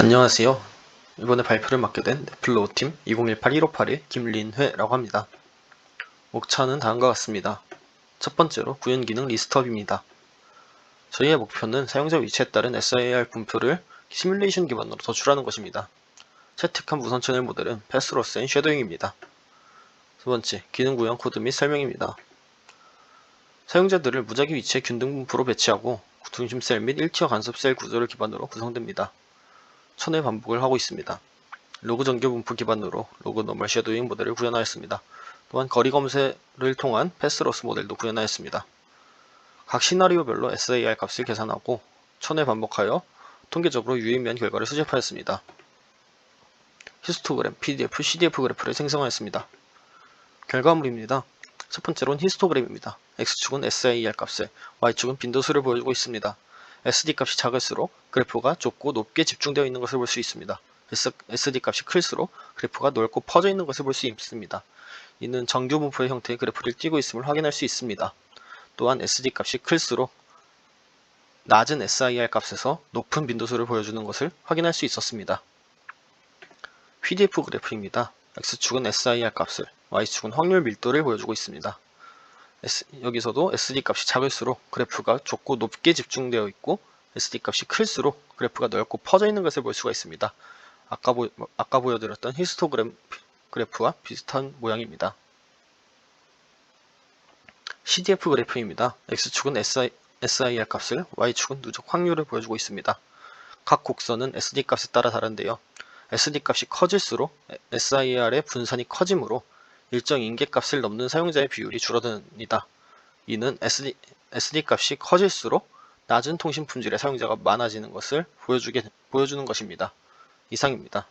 안녕하세요. 이번에 발표를 맡게 된 네플로우팀 2018-1581 김린회라고 합니다. 목차는 다음과 같습니다. 첫 번째로 구현 기능 리스트업입니다. 저희의 목표는 사용자 위치에 따른 SIR 분표를 시뮬레이션 기반으로 도출하는 것입니다. 채택한 무선 채널 모델은 패스로스 앤 쉐도잉입니다. 두 번째, 기능 구현 코드 및 설명입니다. 사용자들을 무작위 위치에 균등 분포로 배치하고 중심 셀 및 1티어 간섭 셀 구조를 기반으로 구성됩니다. 천회 반복을 하고 있습니다. 로그 정교 분포 기반으로 로그 노멀 쉐도잉 모델을 구현하였습니다. 또한 거리 검색을 통한 패스로스 모델도 구현하였습니다. 각 시나리오별로 SAR 값을 계산하고 천회 반복하여 통계적으로 유의미한 결과를 수집하였습니다. 히스토그램, PDF, CDF 그래프를 생성하였습니다. 결과물입니다. 첫 번째로는 히스토그램입니다. X축은 SIR 값에, Y축은 빈도수를 보여주고 있습니다. SD 값이 작을수록 그래프가 좁고 높게 집중되어 있는 것을 볼 수 있습니다. SD 값이 클수록 그래프가 넓고 퍼져 있는 것을 볼 수 있습니다. 이는 정규 분포의 형태의 그래프를 띄고 있음을 확인할 수 있습니다. 또한 SD 값이 클수록 낮은 SIR 값에서 높은 빈도수를 보여주는 것을 확인할 수 있었습니다. PDF 그래프입니다. X축은 SIR 값을, Y축은 확률 밀도를 보여주고 있습니다. S, 여기서도 SD 값이 작을수록 그래프가 좁고 높게 집중되어 있고 SD 값이 클수록 그래프가 넓고 퍼져 있는 것을 볼 수가 있습니다. 아까, 보, 아까 보여드렸던 히스토그램 그래프와 비슷한 모양입니다. CDF 그래프입니다. X축은 SI, SIR 값을, Y축은 누적 확률을 보여주고 있습니다. 각 곡선은 SD 값에 따라 다른데요. SD 값이 커질수록 SIR의 분산이 커지므로 일정 인계값을 넘는 사용자의 비율이 줄어듭니다. 이는 SD, SD 값이 커질수록 낮은 통신 품질의 사용자가 많아지는 것을 보여주게, 보여주는 것입니다. 이상입니다.